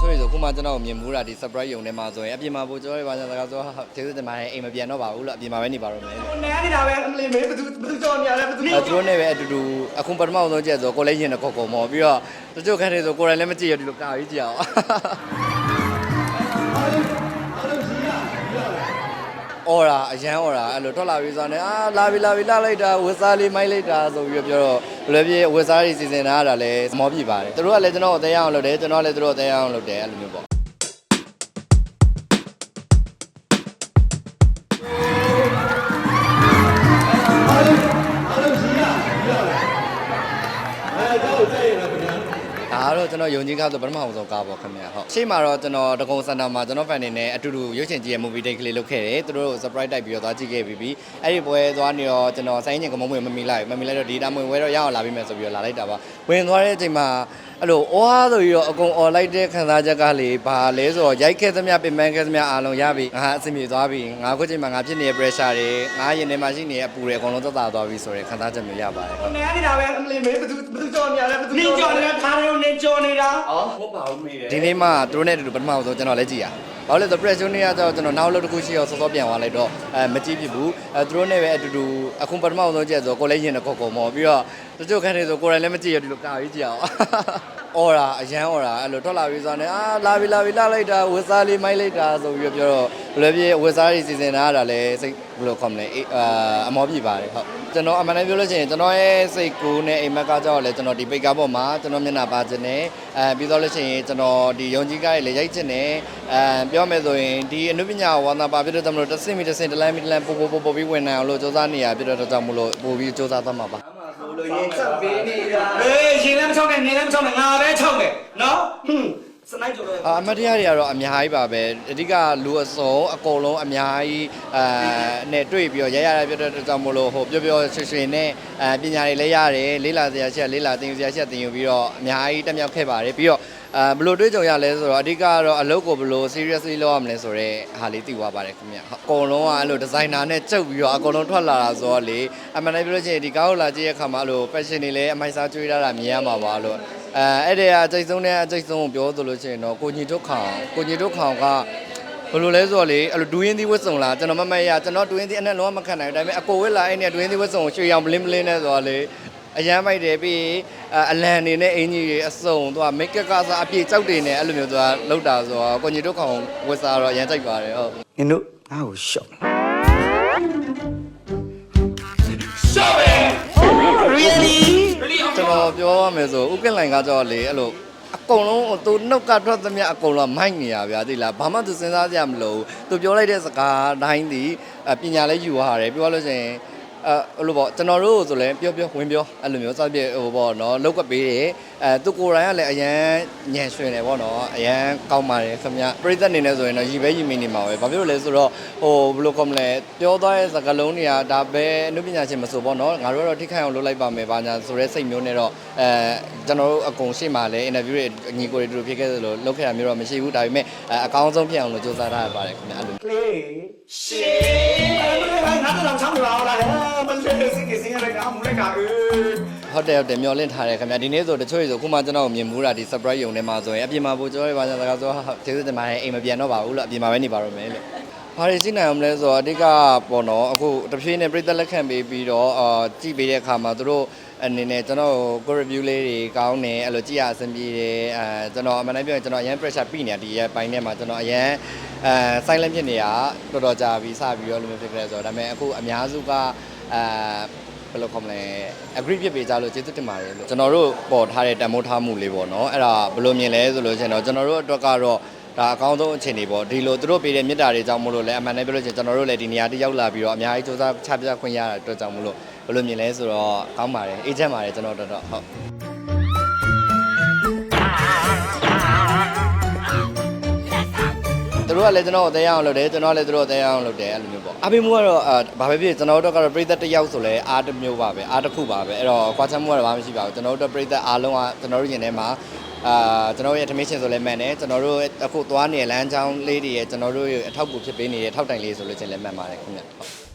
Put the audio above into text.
ချို့တွေဆိုခုမှကျွန်တော်ကိုမြင်မှုတာဒီ surprise ယုံနေမှာဆိုရင်အပြင်မှာပို့ကြောရဲပါကြစကားဆိုဟာကျေးဇူးတင်ပါတယ်အိမ်မပြန်တော့ပါဘူးလို့အပြင်မှာပဲနေပါတော့မယ်လို့နဲနေတာပဲအမလီမေးဘယ်သူဘယ်သူကြော်နေရလဲဘယ်သူအဲသူတို့နဲ့ပဲအတူတူအခုပထမဆုံးကြည့်ဆိုကိုလည်းရင်တော့ခေါ်ခေါ်မော်ပြီးတော့တချို့ခန်းတွေဆိုကိုယ်တိုင်လည်းမကြည့်ရဒီလိုကာပြီးကြည့်အောင် အော်ရာအရန်အော်ရာအဲ့လိုထွက်လာပြီးဆိုတော့အာလာပြီလာပြီလာလိုက်တာဝက်စားလေးမိုက်လိုက်တာဆိုပြီးတော့ပြောတော့ဘယ်လိုဖြစ်ဝက်စားကြီးစီစဉ်တာကလည်းမောပြပါတယ်သူတို့ကလည်းကျွန်တော်ကိုတရားအောင်လုပ်တယ်ကျွန်တော်ကလည်းသူတို့ကိုတရားအောင်လုပ်တယ်အဲ့လိုမျိုးပေါ့ ကတော့ကျွန်တော်ယုံကြည်ကားဆိုပထမအောင်ဆုံးကားပေါ့ခင်ဗျာဟုတ်ရှေ့မှာတော့ကျွန်တော်တကုံစင်တာမှာကျွန်တော်ဖန်နေနဲ့အတူတူရုပ်ရှင်ကြည့်ရဲ့ movie date ကလေးလုပ်ခဲ့တယ်သူတို့ surprise တိုက်ပြီးတော့သွားကြည့်ခဲ့ပြီးပြီအဲ့ဒီပွဲသွားနေတော့ကျွန်တော်ဆိုင်းညင်ကမုံမွေမမီလိုက်မမီလိုက်တော့ဒီတာမွေဝဲတော့ရအောင်လာပြီးမယ်ဆိုပြီးတော့လာလိုက်တာပါဝင်သွားတဲ့အချိန်မှာအဲ့လိုအော်ဆိုပြီးတော့အကုန်អော်လိုက်တဲ့ခံစားချက်ကလေဘာလဲဆိုတော့ရိုက်ခဲ့သမျှပင်ပန်းခဲ့သမျှအားလုံးရပြီငါအဆင်ပြေသွားပြီငါခုချိန်မှာငါဖြစ်နေတဲ့ pressure တွေငါရင်ထဲမှာရှိနေတဲ့အပူတွေအကုန်လုံးသက်သာသွားပြီဆိုတဲ့ခံစားချက်မျိုးရပါတယ်ဟုတ်နဲနေတာပဲအမလီမေးဘယ်သူဘယ်သူကြော်နေရလဲဘယ်သူနင်းကြော်နေတာခါရုံနင်းကြော်နေတာ အော်ဟုတ်ပါဘူးမေးတယ်ဒီနေ့မှသူတို့နဲ့အတူတူပထမဆုံးကျွန်တော်လည်းကြည်ရဘာလို့လဲဆိုတော့ pressure နေ့ကတော့ကျွန်တော်နောက်လို့တစ်ခုရှိအောင်စောစောပြန်သွားလိုက်တော့အဲမကြည့်ဖြစ်ဘူးအဲသူတို့နဲ့ပဲအတူတူအခုပထမဆုံးကြည့်ရဆိုကိုယ်လည်းရင်တော့ခေါ်ခေါ်မော်ပြီးတော့တချို့ခန်းတွေဆိုကိုယ်တိုင်လည်းမကြည့်ရဒီလိုကာပြီးကြည့်အောင် အော်ရာအရန်အော်ရာအဲ့လိုထွက်လာပြီးဆိုတော့အာလာပြီလာပြီလာလိုက်တာဝက်စားလေးမိုက်လိုက်တာဆိုပြီးတော့ပြောတော့ဘယ်လိုဖြစ်ဝက်စားကြီးစီစဉ်တာကလည်းစိတ်ဘယ်လိုခေါ်မလဲအေးအာအမောပြပါတယ်ဟုတ်ကျွန်တော်အမှန်တမ်းပြောလို့ရှိရင်ကျွန်တော်ရဲ့စိတ်ကူးနဲ့အိမ်မက်ကားကြောက်လဲကျွန်တော်ဒီပိတ်ကားပေါ်မှာကျွန်တော်မျက်နှာပါခြင်းနဲ့အဲပြီးတော့လို့ရှိရင်ကျွန်တော်ဒီယုံကြည်ကားတွေလည်းရိုက်ခြင်းနဲ့အဲပြောမယ်ဆိုရင်ဒီအနုပညာဝါသနာပါဖြစ်တဲ့တမလို့တစ်စင်မီတစ်စင်တစ်လမ်းမီတစ်လမ်းပို့ပို့ပို့ပို့ပြီးဝင်နိုင်အောင်လို့စူးစမ်းနေရဖြစ်တဲ့အတွက်ကြောင့်မလို့ပို့ပြီးစူးစမ်းသွားမှာပါဆို လို့ရင်ချက်ပေးနေတာ အေးရှင်လည်းမချောင်းနဲ့နေလည်းမချောင်းနဲ့ငါပဲချောင်းမယ်နော်ဟွန်းစနို က်ကြော်တော့အာအမတ်တရားတွေကတော့အများကြီးပါပဲအဓိကလူအစုံအကုန်လုံးအများကြီးအဲနဲ့တွေ့ပြီးတော့ရရရပြတဲ့အတွက်ကြောင့်မလို့ဟိုပျော်ပျော်ရွှင်ရွှင်နဲ့အဲပညာတွေလည်းရတယ်လေးလာစရာရှိလေးလာသင်ယူစရာရှိသင်ယူပြီးတော့အများကြီးတက်မြောက်ခဲ့ပါတယ်ပြီးတော့အဲဘယ်လိုတွေးကြုံရလဲဆိုတော့အဓိကကတော့အလုပ်ကိုဘယ်လို seriously လုပ်ရမလဲဆိုတော့ဟာလေးသိသွားပါတယ်ခင်ဗျဟုတ်အကုန်လုံးကအဲ့လိုဒီဇိုင်နာနဲ့ကြုတ်ပြီးတော့အကုန်လုံးထွက်လာတာဆိုတော့လေအမှန်တမ်းပြောလို့ရှိရင်ဒီကားကိုလာကြည့်ရခါမှာအဲ့လို passion တွေလည်းအမိုက်စားကျွေးရတာမြင်ရမှာပါလို့ အဲအဲ့ဒီအကျိတ်ဆုံးနဲ့အကျိတ်ဆုံးကိုပြောသလိုရှိရင်တော့ကိုညီတို့ခေါင်ကိုညီတို့ခေါင်ကဘယ်လိုလဲဆိုတော့လေအဲ့လိုဒူးရင်းသီးဝတ်စုံလားကျွန်တော်မမတ်ရကျွန်တော်ဒူးရင်းသီးအနဲ့လုံးဝမခံနိုင်ဘူးဒါပေမဲ့အကိုဝတ်လာအဲ့နဲ့ဒူးရင်းသီးဝတ်စုံကိုရွှေရောင်ဘလင်းဘလင်းနဲ့ဆိုတော့လေအရန်မိုက်တယ်ပြီးရင်အလန်နေနဲ့အင်ကြီးတွေအစုံသူကမိတ်ကပ်ကစားအပြည့်ကြောက်တွေနဲ့အဲ့လိုမျိုးသူကလောက်တာဆိုတော့ကိုညီတို့ကောင်ဝတ်စားတော့အရန်ကြိုက်ပါတယ်ဟုတ်နင်တို့ငါ့ကိုရှော့ ပြောရမယ်ဆိုဥက္ကလိုင်ကကြောက်လေအဲ့လိုအကုန်လုံးသူနှုတ်ကထွက်သမျှအကုန်လုံးမိုက်နေရဗျာသိလားဘာမှသူစဉ်းစားကြမလို့သူပြောလိုက်တဲ့စကားတိုင်းဒီပညာလည်းယူရတယ်ပြောလို့ရှိရင် အဲအဲ့လိုပေါ့ကျွန်တော်တို့ဆိုလည်းပြောပြောဝင်ပြောအဲ့လိုမျိုးစပြည့်ဟိုပေါ့နော်လောက်ကပေးတယ်အဲသူကိုယ်တိုင်ကလည်းအရန်ညံရွှင်တယ်ပေါ့နော်အရန်ကောင်းပါတယ်ခင်ဗျပရိသတ်အနေနဲ့ဆိုရင်တော့ရီပဲရီမင်းနေမှာပဲဘာဖြစ်လို့လဲဆိုတော့ဟိုဘယ်လိုကောမလဲပြောသွားတဲ့စကားလုံးတွေကဒါပဲအနုပညာရှင်မဆိုပေါ့နော်ငါတို့ကတော့ထိခိုက်အောင်လုပ်လိုက်ပါမယ်ဘာညာဆိုတဲ့စိတ်မျိုးနဲ့တော့အဲကျွန်တော်တို့အကုန်ရှေ့မှာလည်းအင်တာဗျူးတွေအညီကိုတွေတို့ဖြစ်ခဲ့သလိုလုပ်ခဲ့တာမျိုးတော့မရှိဘူးဒါပေမဲ့အဲအကောင်းဆုံးဖြစ်အောင်လို့စူးစမ်းထားရပါတယ်ခင်ဗျအဲ့လိုကလေးရှေးငါတို့တော့ချမ်းသာလာလားမလေးစိတ်ကစင်းရတဲ့ကောင်မလေးကအေးဟုတ်တယ်ဟုတ်တယ်မျောလင့်ထားတယ်ခင်ဗျာဒီနေ့ဆိုတချို့ဆိုခုမှကျွန်တော်ကိုမြင်မှုတာဒီ surprise ယုံနေမှာဆိုရင်အပြင်မှာပို့ကြောရဲပါကြစကားဆိုဟာကျေးဇူးတင်ပါတယ်အိမ်မပြန်တော့ပါဘူးလို့အပြင်မှာပဲနေပါတော့မယ်လို့ဘာတွေရှိနိုင်အောင်လဲဆိုတော့အဓိကပေါ့နော်အခုတဖြည်းနဲ့ပြည့်သက်လက်ခံပေးပြီးတော့အာကြည့်ပေးတဲ့အခါမှာသူတို့အနေနဲ့ကျွန်တော်ကို review လေးတွေကောင်းတယ်အဲ့လိုကြည့်ရအဆင်ပြေတယ်အဲကျွန်တော်အမှန်တမ်းပြောရင်ကျွန်တော်အရန် pressure ပြီးနေတာဒီရဲ့ပိုင်းထဲမှာကျွန်တော်အရန်အဲ silent ဖြစ်နေတာတော်တော်ကြာပြီးစပြီးတော့လိုမျိုးဖြစ်ခဲ့ဆိုတော့ဒါပေမဲ့အခုအများစုက အဲဘယ်လိုခေါ်မလဲ agree ဖြစ်ပေးကြလို့ကျေးဇူးတင်ပါတယ်လို့ကျွန်တော်တို့ပေါ်ထားတဲ့တန်မိုးထားမှုလေးပေါ့နော်အဲ့ဒါဘယ်လိုမြင်လဲဆိုလို့ရှိရင်တော့ကျွန်တော်တို့အတွက်ကတော့ဒါအကောင်းဆုံးအခြေအနေပေါ့ဒီလိုသူတို့ပေးတဲ့မြတ်တာတွေကြောင့်မို့လို့လဲအမှန်တည်းပြောလို့ရှိရင်ကျွန်တော်တို့လည်းဒီနေရာတိရောက်လာပြီးတော့အများကြီးစူးစမ်းချပြခွင့်ရတဲ့အတွက်ကြောင့်မို့လို့ဘယ်လိုမြင်လဲဆိုတော့ကောင်းပါတယ်အေးချမ်းပါတယ်ကျွန်တော်တို့တော့ဟုတ် သူတို့ကလည်းကျွန်တော်ကိုတရားအောင်လုပ်တယ်ကျွန်တော်ကလည်းသူတို့ကိုတရားအောင်လုပ်တယ်အဲ့လိုမျိုးပေါ့အပိမူကတော့အာဘာပဲဖြစ်ကျွန်တော်တို့ကတော့ပြည်သက်တစ်ယောက်ဆိုလဲအားတစ်မျိုးပါပဲအားတစ်ခုပါပဲအဲ့တော့ကွာချမ်းမှုကတော့ဘာမှမရှိပါဘူးကျွန်တော်တို့ပြည်သက်အားလုံးကကျွန်တော်တို့ရင်ထဲမှာအာကျွန်တော်ရဲ့ information ဆိုလဲမှန်တယ်ကျွန်တော်တို့အခုသွားနေတဲ့လမ်းကြောင်းလေးတွေရဲ့ကျွန်တော်တို့ရဲ့အထောက်အကူဖြစ်ပေးနေတဲ့ထောက်တိုင်လေးဆိုလို့ချင်းလဲမှန်ပါတယ်ခင်ဗျဟုတ်